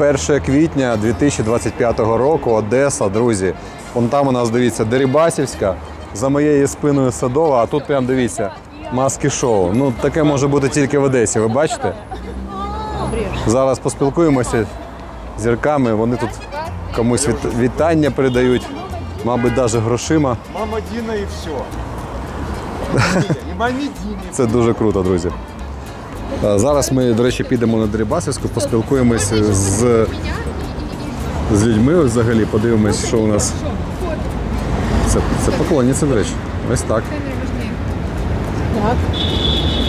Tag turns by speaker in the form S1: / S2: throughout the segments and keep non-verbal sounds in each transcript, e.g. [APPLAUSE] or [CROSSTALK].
S1: 1 квітня 2025 року, Одеса, друзі. Вон там у нас дивіться Дерибасівська, за моєю спиною Садова, а тут прям дивіться маски шоу. Ну таке може бути тільки в Одесі, ви бачите? Зараз поспілкуємося з зірками, вони тут комусь віт- вітання передають, мабуть, навіть грошима.
S2: Мама Дина и все. [LAUGHS]
S1: Це дуже круто, друзі. Е, Зараз ми, до речі, підемо на Дерибасівську, поспілкуємося з, з людьми взагалі, подивимось, що у нас. Це, це поклонниці, до речі. Ось так.
S3: Так.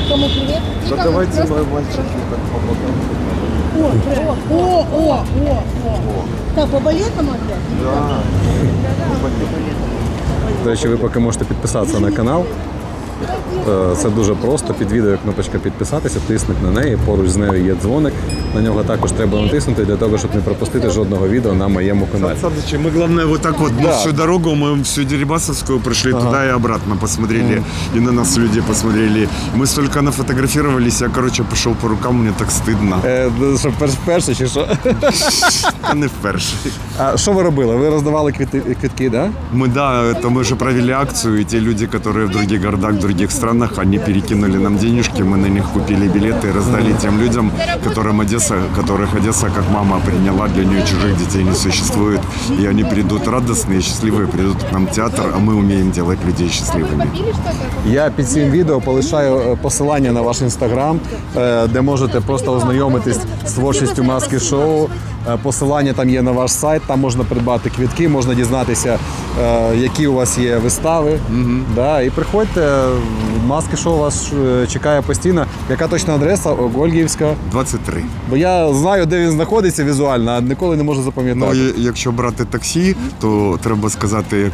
S3: Кому привет?
S2: Да давайте мои мальчики так помогут.
S3: О, о, о, о, о. Так, по балетам опять?
S2: Да.
S1: До речі, ви поки можете підписатися на канал. Е, Це дуже просто. Під відео є кнопочка підписатися, тиснуть на неї. Поруч з нею є дзвоник. На нього також треба натиснути для того, щоб не пропустити жодного відео на моєму каналі.
S2: Саныч, мы главное вот так вот
S1: Да.
S2: всю дорогу, мы всю Дерибасовскую прошли туда и обратно, посмотрели, и на нас люди посмотрели. Мы столько нафотографировались, я, короче, пошел по рукам, мне так стыдно.
S1: Е, що перш- перше чи що?
S2: А не вперше.
S1: А що ви робили? Ви роздавали квіти, квітки, да?
S2: Мы, да, это мы же провели акцию, и те люди, которые в других городах, в других странах, они перекинули нам денежки, мы на них купили билеты и раздали тем людям, которым Одесса, которых Одесса как мама приняла, для нее чужих детей не существует. И они придут радостные, счастливые, придут к нам в театр, а мы умеем делать людей счастливыми.
S1: Я під цим відео полишаю е, посилання на ваш інстаграм, е, де можете просто ознайомитись з творчістю маски шоу. Е, Посилання там є на ваш сайт, там можна придбати квітки, можна дізнатися, е, які у вас є вистави. Да, і приходьте, маски шоу вас е, чекає постійно. Яка точна адреса? Гольгівська.
S2: 23.
S1: Бо я знаю, де він знаходиться візуально, а ніколи не можу
S2: Ну,
S1: запам'ятати.
S2: і- якщо брати таксі, то треба сказати.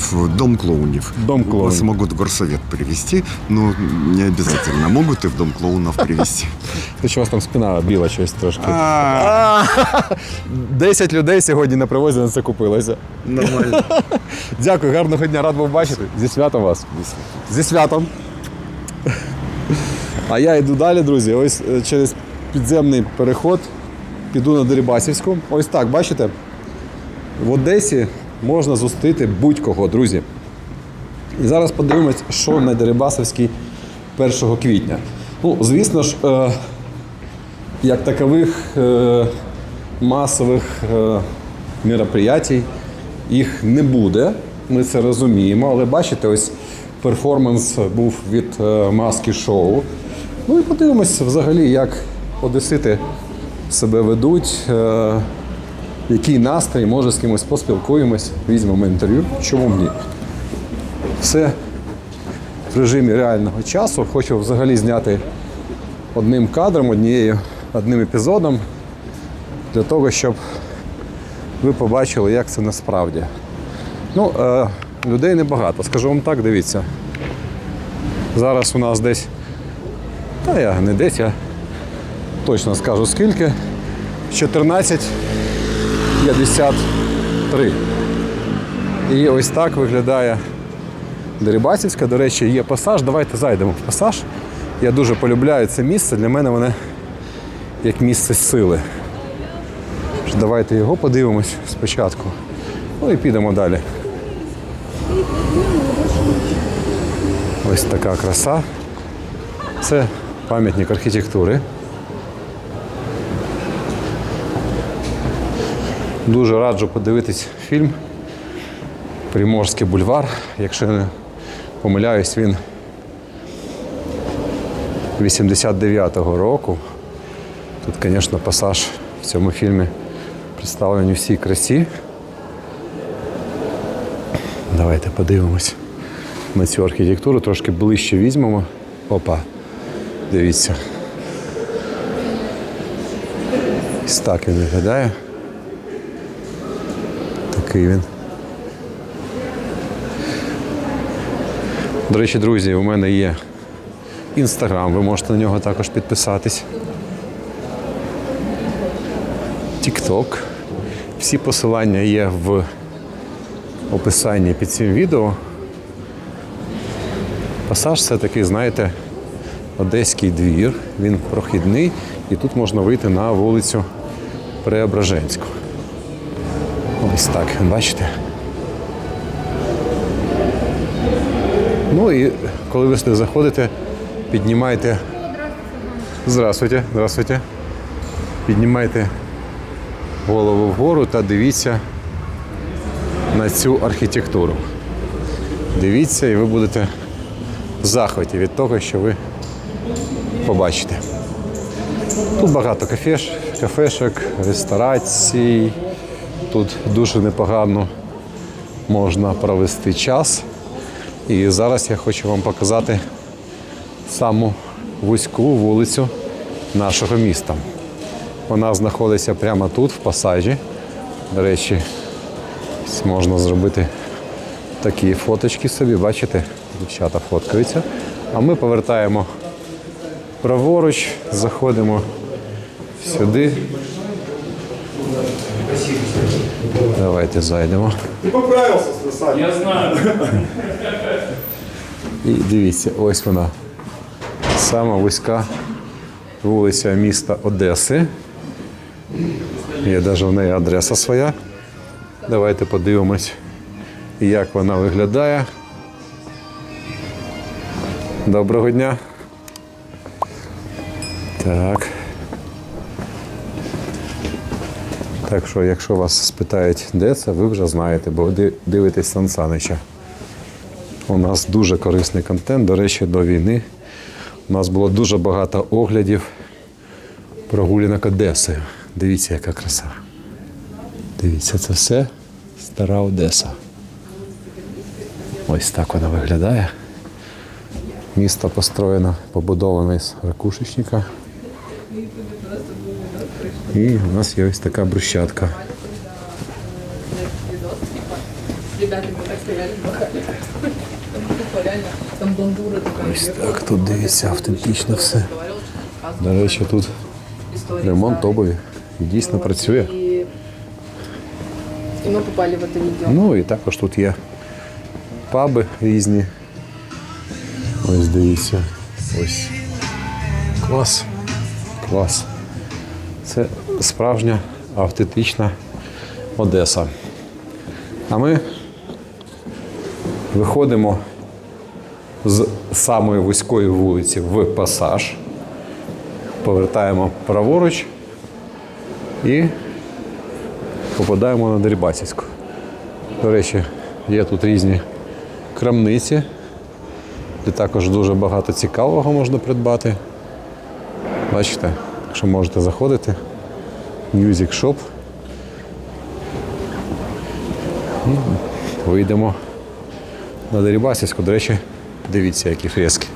S2: В дом клоунів.
S1: Дом клоунів.
S2: Вас могут в горсовет привезти, но не обязательно. Могут и в дом клоунов привезти. [LAUGHS]
S1: Ти що у вас там спина біла щось трошки. 10 [LAUGHS] людей сьогодні на привозі на це купилося.
S2: Нормально. [LAUGHS]
S1: Дякую, гарного дня, рад був бачити. Зі святом вас. Зі святом. А я йду далі, друзі. Ось е, через підземний переход піду на Дерибасівську. Ось так, бачите? В Одесі можна зустріти будь-кого, друзі. І зараз подивимось, що на Дерибасівській 1 квітня. Ну, звісно ж, е, як такових е, масових е, мероприятій їх не буде. Ми це розуміємо, але бачите, ось перформанс був від е, маски шоу. Ну і подивимося взагалі, як одесити себе ведуть, е, який настрій, може з кимось поспілкуємось, візьмемо інтерв'ю. Чому б ні? Все в режимі реального часу. Хочу взагалі зняти одним кадром, однією, одним епізодом для того, щоб ви побачили, як це насправді. Ну, е, людей небагато, скажу вам так, дивіться. Зараз у нас десь, та я не десь, я точно скажу скільки. 14.53. І ось так виглядає Дерибасівська. До речі, є пасаж. Давайте зайдемо в пасаж. Я дуже полюбляю це місце. Для мене воно як місце сили. Давайте його подивимось спочатку. Ну і підемо далі. Ось така краса. Це пам'ятник архітектури. Дуже раджу подивитись фільм Приморський бульвар. Якщо не помиляюсь, він 89-го року. Тут, звісно, пасаж в цьому фільмі представлений у всій красі. Давайте подивимось на цю архітектуру, трошки ближче візьмемо. Опа, дивіться. Ось так він виглядає. Такий він. До речі, друзі, у мене є інстаграм, ви можете на нього також підписатись. Тікток. Всі посилання є в описанні під цим відео. Пасаж це такий, знаєте, одеський двір, він прохідний, і тут можна вийти на вулицю Преображенську. Ось так, бачите? Ну і коли ви сюди заходите, піднімайте. Здравствуйте, здравствуйте. Піднімайте голову вгору та дивіться на цю архітектуру. Дивіться, і ви будете в захваті від того, що ви побачите. Тут багато кафеш, кафешок, ресторацій. Тут дуже непогано можна провести час. І зараз я хочу вам показати саму вузьку вулицю нашого міста. Вона знаходиться прямо тут, в пасажі. До речі, можна зробити такі фоточки собі, бачите, дівчата фоткаються. А ми повертаємо праворуч, заходимо сюди. Давайте зайдемо. Ти поправився, Стасань.
S4: Я знаю.
S1: І дивіться, ось вона. Сама вузька вулиця міста Одеси. Є навіть в неї адреса своя. Давайте подивимось, як вона виглядає. Доброго дня. Так. Так що, якщо вас спитають, де це, ви вже знаєте, бо дивитесь Сан Санича. У нас дуже корисний контент. До речі, до війни у нас було дуже багато оглядів прогулянок Одеси. Дивіться, яка краса. Дивіться, це все стара Одеса. Ось так вона виглядає. Місто построєно, побудоване з ракушечника. І у нас є ось така брусчатка.
S5: Ребята мне так сказали, махали. Там тупо реально, там бандура такая.
S1: Ось так, тут дивіться, автентично все.
S5: Говорил, что рассказывал
S1: До речі, тут
S5: истории.
S1: ремонт обуві і дійсно працює.
S5: И... и мы попали в это видео.
S1: Ну і також тут є паби різні. Ось дивіться. Ось. Клас. Клас. Це справжня автентична Одеса. А ми виходимо з самої вузької вулиці в пасаж, повертаємо праворуч і попадаємо на Дерибасівську. До речі, є тут різні крамниці, де також дуже багато цікавого можна придбати. Бачите, якщо можете заходити, Music Shop. І вийдемо на Дерибасівську. До речі, дивіться, які фрески.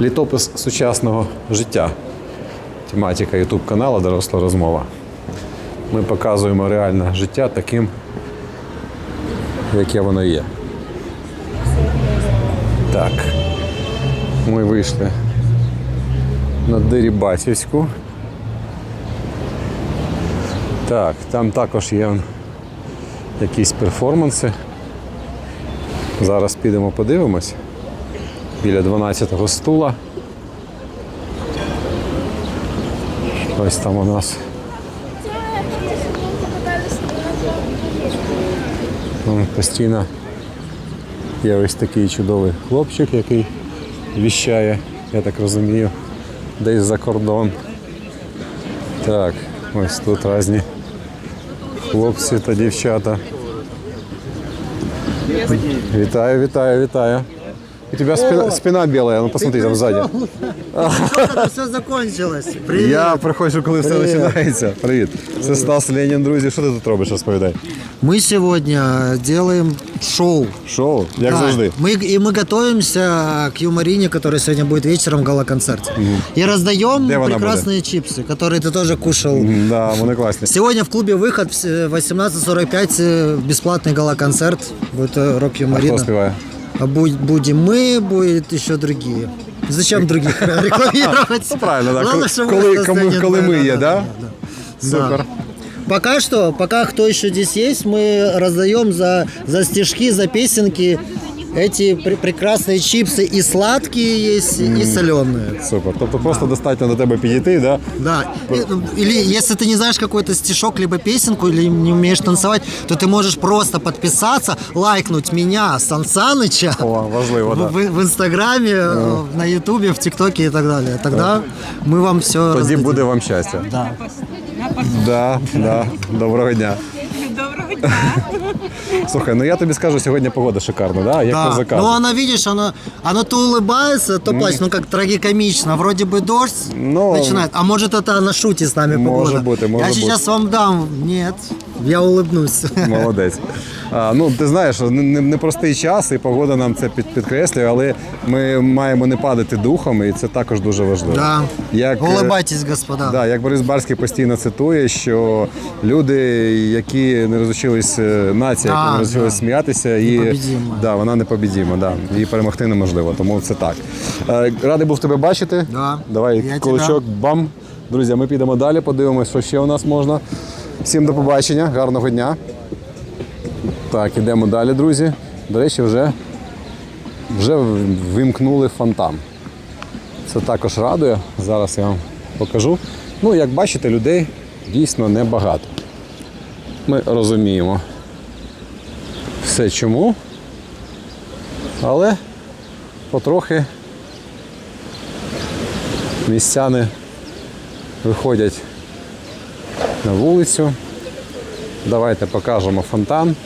S1: Літопис сучасного життя. Тематика YouTube каналу Доросла розмова. Ми показуємо реальне життя таким, яке воно є. Так. Ми вийшли на Дерибасівську. Так, там також є якісь перформанси. Зараз підемо подивимось. Біля 12-го стула. Ось там у нас постійно є ось такий чудовий хлопчик, який віщає, я так розумію, десь за кордон. Так, ось тут різні хлопці та дівчата. Вітаю, вітаю, вітаю. У тебя спина, спина белая, ну посмотри там сзади.
S6: Когда [LAUGHS] все закончилось. Привет.
S1: Я приходжу, коли все
S6: Привіт.
S1: починається. Привіт. Це Стас Ленін, друзі. Що ти тут робиш, розповідай?
S6: Мы сегодня делаем шоу.
S1: Шоу, як
S6: Да,
S1: завжди.
S6: Мы, и мы готовимся к юморине, который сегодня будет вечером в гала-концерте. И раздаем
S1: Где она
S6: прекрасные чипсы, которые ты тоже кушал.
S1: М, Да, вони класні.
S6: Сегодня в клубе «Выход» в с- 18.45 э, бесплатный гала-концерт. Будет э, рок-юморина.
S1: Хто співає?
S6: А будь- будем мы, будет еще другие. Зачем других рекламировать? [LAUGHS]
S1: Ну, правильно, так.
S6: Главное,
S1: Коли,
S6: чтобы
S1: коли,
S6: мы
S1: кому-
S6: достанем,
S1: коли
S6: да,
S1: ми
S6: да,
S1: є,
S6: да,
S1: да?
S6: да.
S1: Супер.
S6: Пока что, пока кто еще здесь есть, мы раздаем за, за стишки, за песенки эти пр- прекрасные чипсы и сладкие есть, и соленые.
S1: Супер. Тобто просто достатньо до тебе підійти, да?
S6: Да. И- Или если ты не знаешь какой-то стишок, либо песенку, или не умеешь танцевать, то ты можешь просто подписаться, лайкнуть меня, Сан Саныча,
S1: О, важливо,
S6: в,
S1: да.
S6: в- в Инстаграме, э, на Ютубе, в ТикТоке и так далее. Тогда мы вам все
S1: Тоді буде вам щастя.
S6: Да.
S1: Да, да. Доброго дня.
S3: Доброго дня. [LAUGHS]
S1: Слухай, ну я тобі скажу, сьогодні погода шикарна, да? Як
S6: Да.
S1: ти
S6: Ну,
S1: заказуєш.
S6: она, видишь, она, она то улыбается, то плачет. Ну, как трагикомично. Вроде бы дождь
S1: Ну,
S6: начинает. А может, это она шутит с нами
S1: Может
S6: погода.
S1: быть, может
S6: Я сейчас вам дам. Нет, я улыбнусь.
S1: Молодець. А, ну, ти знаєш, не- не- непростий час, і погода нам це під, підкреслює, але ми маємо не падати духом, і це також дуже важливо.
S6: Да.
S1: Як, е,
S6: Улыбайтесь, господа.
S1: Да, як Борис Барський постійно цитує, що люди, які не розучились, е, нація, яка
S6: А,
S1: не розучилась
S6: да.
S1: сміятися, і да, вона непобідіма, да. її перемогти неможливо, тому це так. Е, Радий був тебе бачити.
S6: Да.
S1: Давай
S6: Я
S1: кулачок, бам. Друзі, ми підемо далі, подивимося, що ще у нас можна. Всім до побачення, гарного дня. Так, ідемо далі, друзі. До речі, вже, вже вимкнули фонтан. Це також радує. Зараз я вам покажу. Ну, як бачите, людей дійсно небагато. Ми розуміємо все чому. Але потрохи містяни виходять на вулицю. Давайте покажемо фонтан.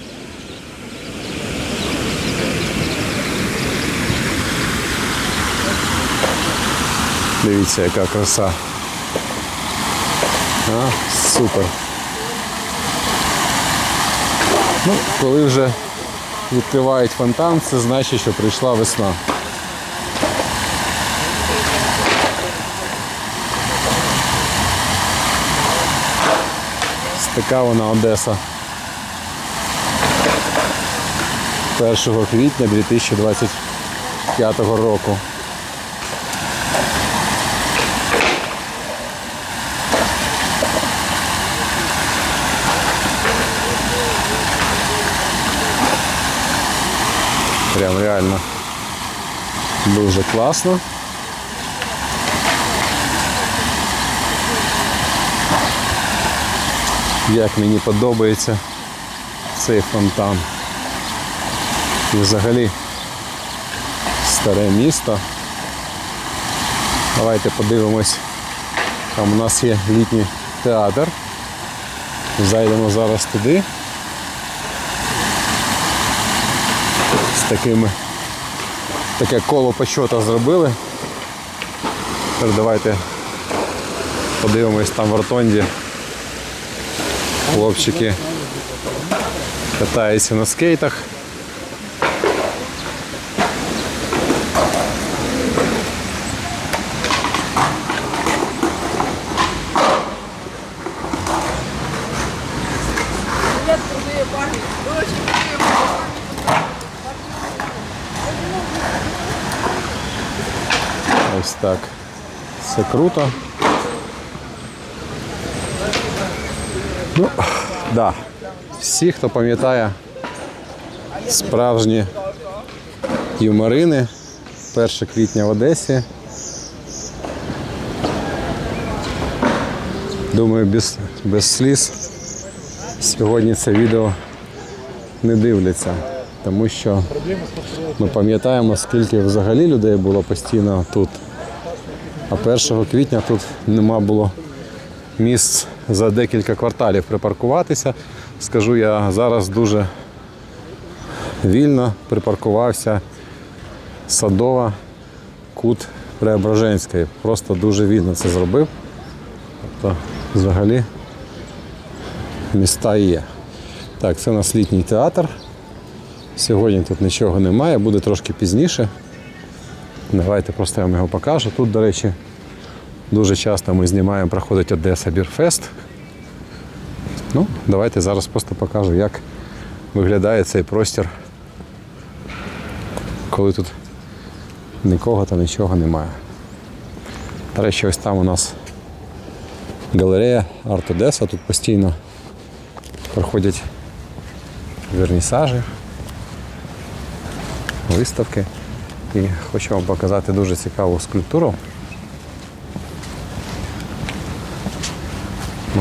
S1: Дивіться, яка краса. А, супер. Ну, коли вже відкривають фонтан, це значить, що прийшла весна. Ось Така вона Одеса. 1 квітня 2025 року. Прям реально дуже класно. Як мені подобається цей фонтан. І взагалі старе місто. Давайте подивимось. Там у нас є літній театр. Зайдемо зараз туди. з такими таке коло почота зробили. Тепер давайте подивимось там в ротонді. Хлопчики катаються на скейтах. Ось так. Це круто. Ну, да. Всі, хто пам'ятає справжні юморини 1 квітня в Одесі. Думаю, без, без сліз сьогодні це відео не дивляться, тому що ми пам'ятаємо, скільки взагалі людей було постійно тут. А 1 квітня тут нема було місць за декілька кварталів припаркуватися. Скажу, я зараз дуже вільно припаркувався Садова, кут Преображенської. Просто дуже вільно це зробив. Тобто, взагалі, міста є. Так, це у нас літній театр. Сьогодні тут нічого немає, буде трошки пізніше. Давайте просто я вам його покажу. Тут, до речі, дуже часто ми знімаємо, проходить Одеса Бірфест. Ну, давайте зараз просто покажу, як виглядає цей простір, коли тут нікого та нічого немає. До речі, ось там у нас галерея Арт Одеса. Тут постійно проходять вернісажі. виставки. І хочу вам показати дуже цікаву скульптуру.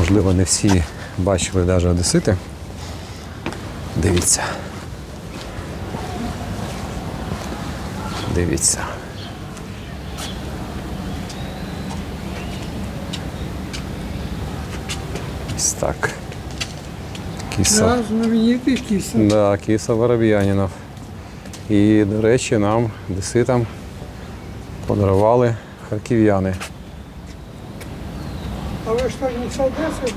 S1: Можливо, не всі бачили навіть одесити. Дивіться. Дивіться. Ось так. Кіса.
S7: Киса.
S1: Да, кіса Вороб'янінов. І, до речі, нам деситам подарували харків'яни
S7: А вы что, не с Одессы?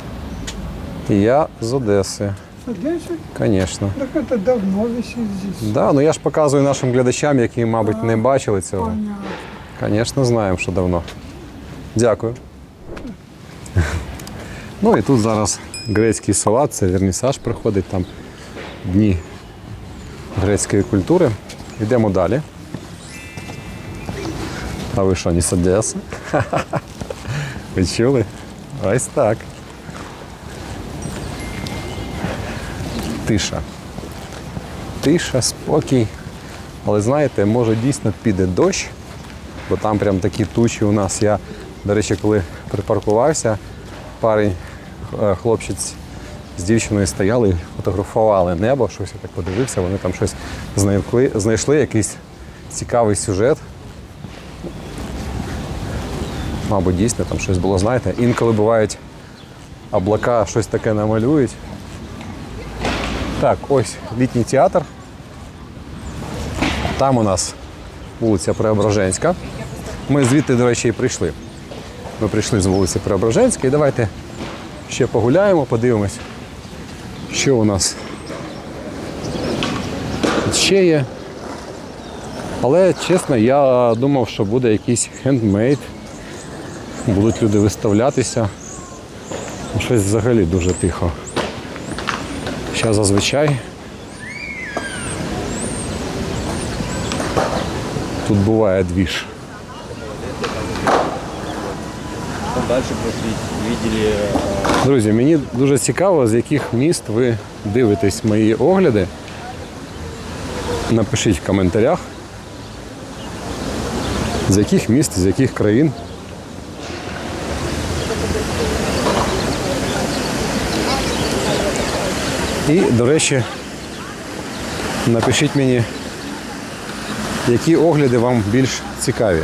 S1: І я з Одеси,
S7: С Одессы?
S1: звісно.
S7: Так это давно висит здесь.
S1: Да, ну я ж показую нашим глядачам, які, мабуть, не бачили цього.
S7: Понятно.
S1: Звісно, знаємо, що давно. Дякую. [LAUGHS] Ну і тут зараз грецький салат, це вернісаж приходить, там дні грецької культури. Йдемо далі. А ви що, не з Одеси? [LAUGHS] Ви чули? Ось так. Тиша. Тиша, спокій. Але знаєте, може дійсно піде дощ, бо там прям такі тучі у нас. Я, до речі, коли припаркувався, парень, е, хлопчиць з дівчиною стояли і фотографували небо, щось я так подивився, вони там щось знайшли, знайшли якийсь цікавий сюжет. Мабуть, дійсно там щось було, знаєте. Інколи бувають облака щось таке намалюють. Так, ось літній театр. Там у нас вулиця Преображенська. Ми звідти, до речі, і прийшли. Ми прийшли з вулиці Преображенська і давайте ще погуляємо, подивимось, що у нас тут ще є. Але чесно, я думав, що буде якийсь хендмейд. Будуть люди виставлятися. Щось взагалі дуже тихо. Ще зазвичай тут буває двіж.
S8: Пошли,
S1: Друзі, мені дуже цікаво, з яких міст ви дивитесь мої огляди. Напишіть в коментарях, з яких міст, з яких країн. І, до речі, напишіть мені, які огляди вам більш цікаві.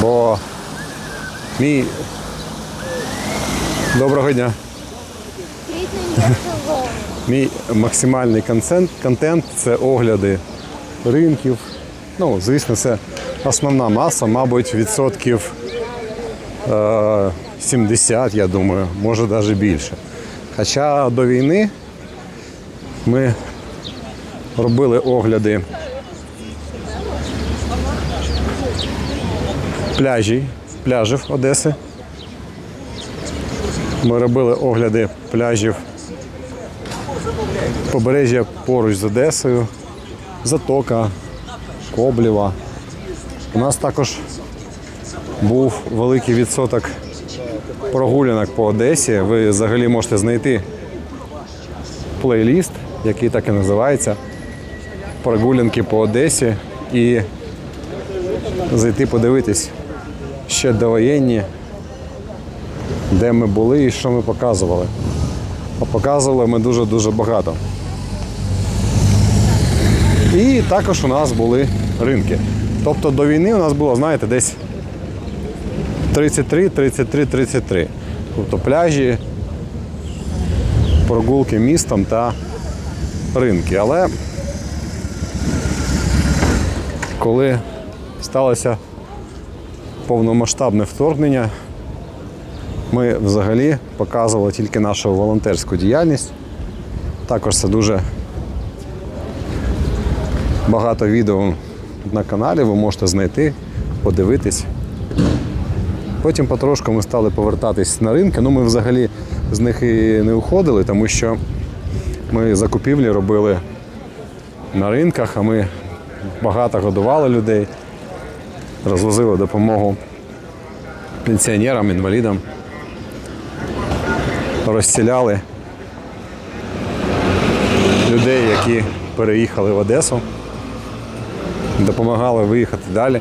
S1: Бо мій Доброго дня. Мій максимальний контент, контент це огляди ринків. Ну, звісно, це основна маса, мабуть, відсотків е, 70, я думаю, може навіть більше. Хоча до війни ми робили огляди пляжі, пляжів Одеси. Ми робили огляди пляжів побережжя поруч з Одесою, Затока, Коблєва. У нас також був великий відсоток прогулянок по Одесі. Ви взагалі можете знайти плейліст, який так і називається Прогулянки по Одесі і зайти подивитись ще довоєнні де ми були і що ми показували. А показували ми дуже-дуже багато. І також у нас були ринки. Тобто до війни у нас було, знаєте, десь 33, 33, 33. Тобто пляжі, прогулки містом та ринки. Але коли сталося повномасштабне вторгнення, ми взагалі показували тільки нашу волонтерську діяльність. Також це дуже багато відео на каналі, ви можете знайти, подивитись. Потім потрошку ми стали повертатись на ринки. Ну, ми взагалі з них і не уходили, тому що ми закупівлі робили на ринках, а ми багато годували людей, розвозили допомогу пенсіонерам, інвалідам розціляли людей, які переїхали в Одесу. допомагали виїхати далі.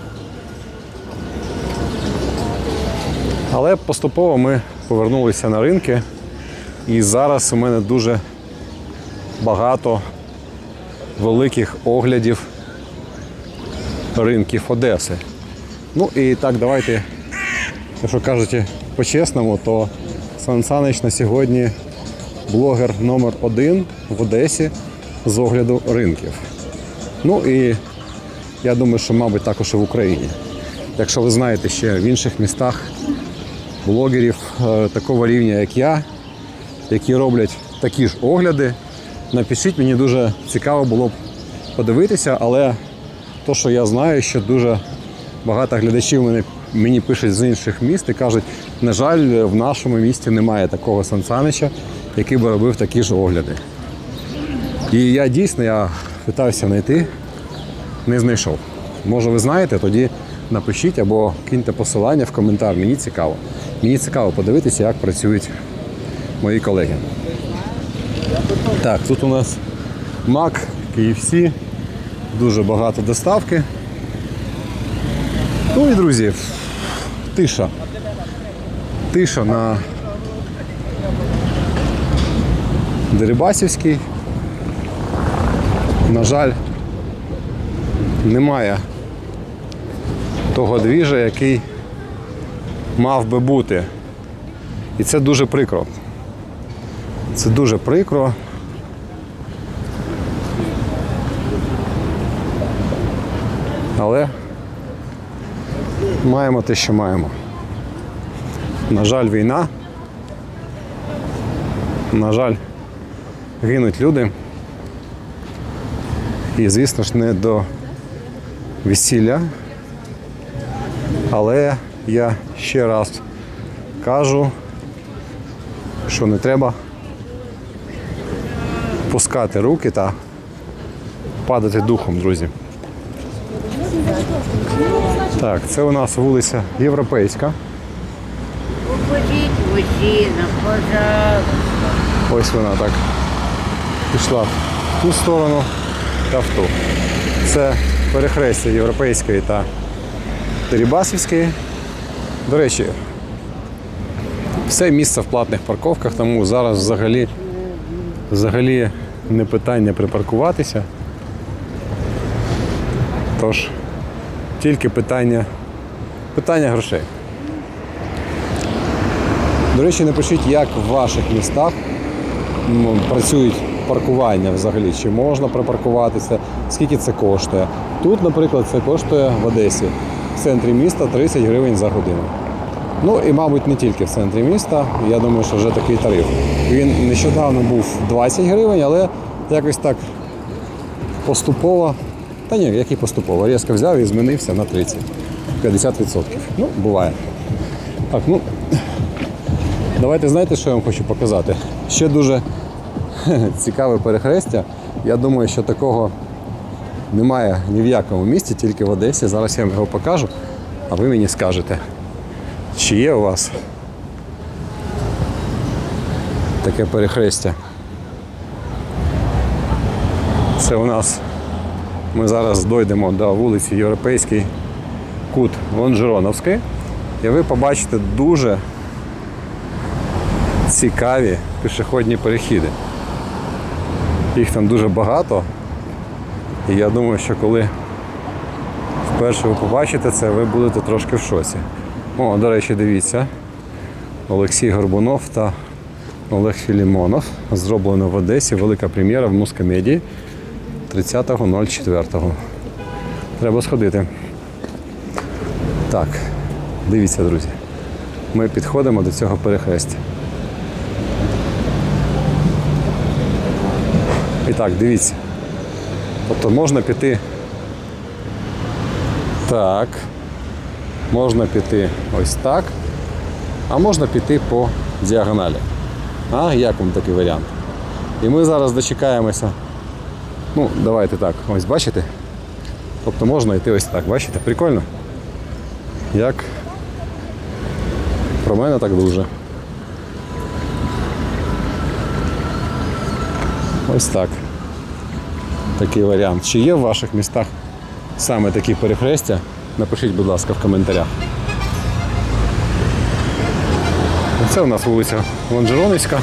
S1: Але поступово ми повернулися на ринки, і зараз у мене дуже багато великих оглядів ринків Одеси. Ну і так, давайте, якщо кажете по-чесному, то Сан Санич на сьогодні блогер номер один в Одесі з огляду ринків. Ну і я думаю, що, мабуть, також і в Україні. Якщо ви знаєте ще в інших містах блогерів е, такого рівня, як я, які роблять такі ж огляди, напишіть, мені дуже цікаво було б подивитися, але то, що я знаю, що дуже багато глядачів мене, мені пишуть з інших міст і кажуть, на жаль, в нашому місті немає такого Сансанича, який би робив такі ж огляди. І я дійсно я питався знайти, не знайшов. Може, ви знаєте, тоді напишіть або киньте посилання в коментар. Мені цікаво. Мені цікаво подивитися, як працюють мої колеги. Так, тут у нас Мак, KFC, дуже багато доставки. Ну і друзі, тиша. Тиша на Дерибасівській. На жаль, немає того двіжа, який мав би бути. І це дуже прикро. Це дуже прикро. Але маємо те, що маємо. На жаль, війна. На жаль, гинуть люди. І, звісно ж, не до весілля. Але я ще раз кажу, що не треба пускати руки та падати духом, друзі. Так, це у нас вулиця Європейська. Ось вона так пішла в ту сторону та в ту. Це перехрестя Європейської та Терібасівської. До речі, все місце в платних парковках, тому зараз взагалі, взагалі не питання припаркуватися. Тож тільки питання, питання грошей. До речі, напишіть, як в ваших містах працюють паркування взагалі, чи можна припаркуватися, скільки це коштує. Тут, наприклад, це коштує в Одесі в центрі міста 30 гривень за годину. Ну і, мабуть, не тільки в центрі міста. Я думаю, що вже такий тариф. Він нещодавно був 20 гривень, але якось так поступово. Та ні, який поступово. Різко взяв і змінився на 30. 50%. Ну, буває. Так, ну Давайте знаєте, що я вам хочу показати? Ще дуже [LAUGHS] цікаве перехрестя. Я думаю, що такого немає ні в якому місті, тільки в Одесі. Зараз я вам його покажу, а ви мені скажете, чи є у вас таке перехрестя. Це у нас ми зараз дойдемо до вулиці Європейський кут Лонжероновський. І ви побачите дуже цікаві пішохідні перехіди. Їх там дуже багато. І я думаю, що коли вперше ви побачите це, ви будете трошки в шоці. О, до речі, дивіться. Олексій Горбунов та Олег Філімонов. Зроблено в Одесі. Велика прем'єра в Мускомедії 30.04. Треба сходити. Так, дивіться, друзі. Ми підходимо до цього перехрестя. І так, дивіться. Тобто можна піти. Так. Можна піти ось так. А можна піти по діагоналі. А, як вам такий варіант? І ми зараз дочекаємося. Ну, давайте так, ось бачите? Тобто можна йти ось так, бачите? Прикольно? Як? Про мене так дуже. Ось так. Такий варіант. Чи є в ваших містах саме такі перехрестя, напишіть, будь ласка, в коментарях. Це у нас вулиця Лонжеронівська.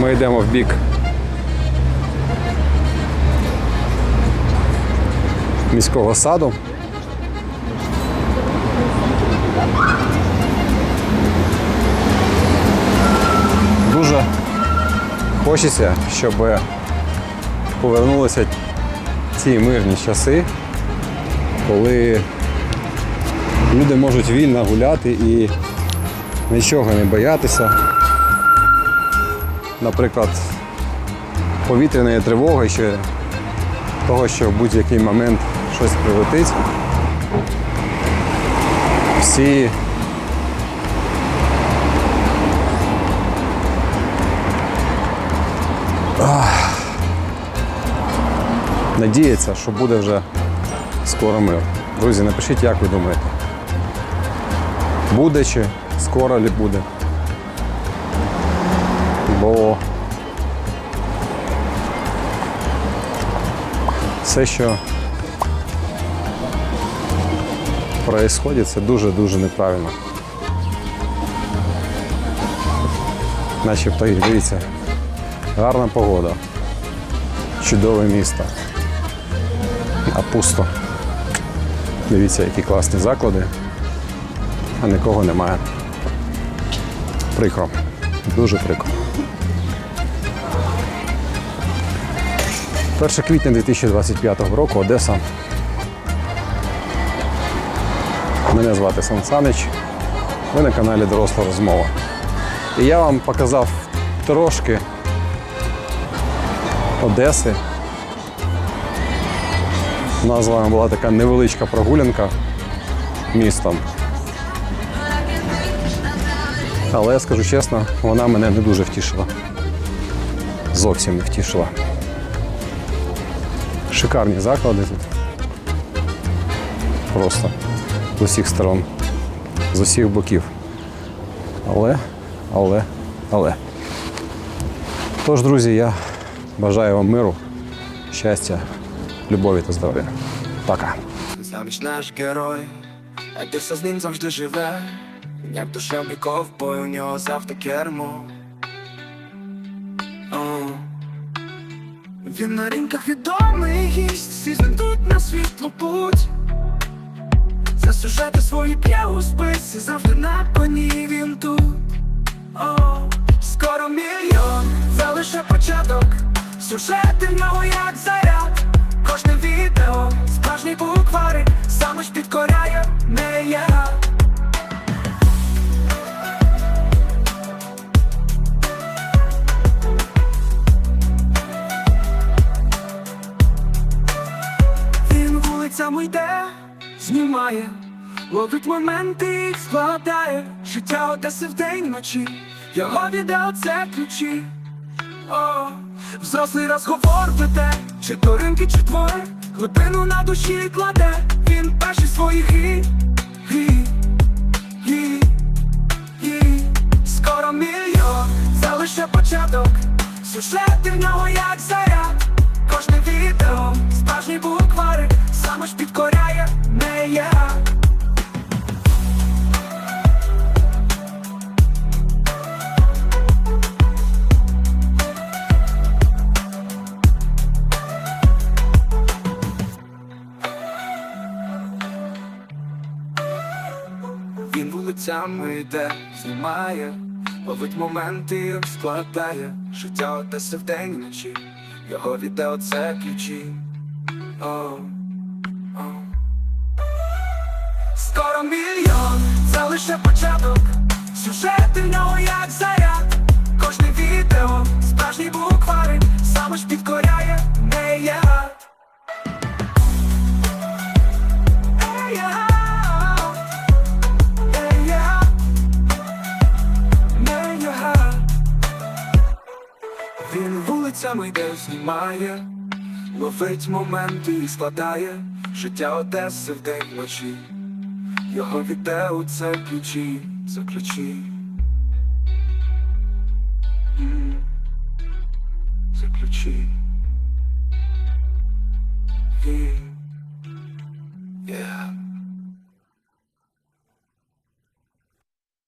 S1: Ми йдемо в бік міського саду. Дуже хочеться, щоб повернулися ті мирні часи, коли люди можуть вільно гуляти і нічого не боятися. Наприклад, повітряної тривоги чи того, що в будь-який момент щось прилетить. Всі надіється, що буде вже скоро мир. Друзі, напишіть, як ви думаєте. Буде чи скоро ли буде? Бо все, що происходить, це дуже-дуже неправильно. Начебто, дивіться, гарна погода, чудове місто, а пусто. Дивіться, які класні заклади, а нікого немає. Прикро. Дуже прикро. 1 квітня 2025 року Одеса. Мене звати Сан Санич. Ви на каналі Доросла розмова. І я вам показав трошки Одеси. У нас з вами була така невеличка прогулянка містом. Але я скажу чесно, вона мене не дуже втішила. Зовсім не втішила. Шикарні заклади тут. Просто з усіх сторон, з усіх боків. Але, але, але. Тож, друзі, я бажаю вам миру, щастя, любові та здоров'я. Пока.
S9: Заміж наш герой, а ти все з ним завжди живе, як душевний ковбой, у нього завжди кермо. Він на ринках відомий гість, всі знайдуть на світлу путь. За сюжети свої п'є у списі, завжди на коні він тут. О, скоро мільйон, це лише початок. Сюжети в нього як заряд. Кожне відео, справжній букварик, саме ж підкоряє не я. Він вулицями йде, знімає, ловить моменти складає життя Одеси вдень вночі, його відео це ключі. Взрослий розговор веде, чи то ринки, чи твори, глибину на душі кладе, він перший своїх і, і, і, і, скоро мільйон, це лише початок, сюжети в нього як заряд, кожне відео, справжній букварик, саме ж підкоряє не я. Вулицями йде, знімає, ловить моменти, і складає життя Одеси вдень і вночі, його відео це ключі. О, о. Скоро мільйон, це лише початок. Сюжети в нього як заряд. Кожне відео, справжній букварик, саме ж підкоряє не. Він вулицями йде, знімає, ловить моменти і складає життя Одеси вдень вночі. Його це ключі, це ключі. Це ключі. І, Yeah.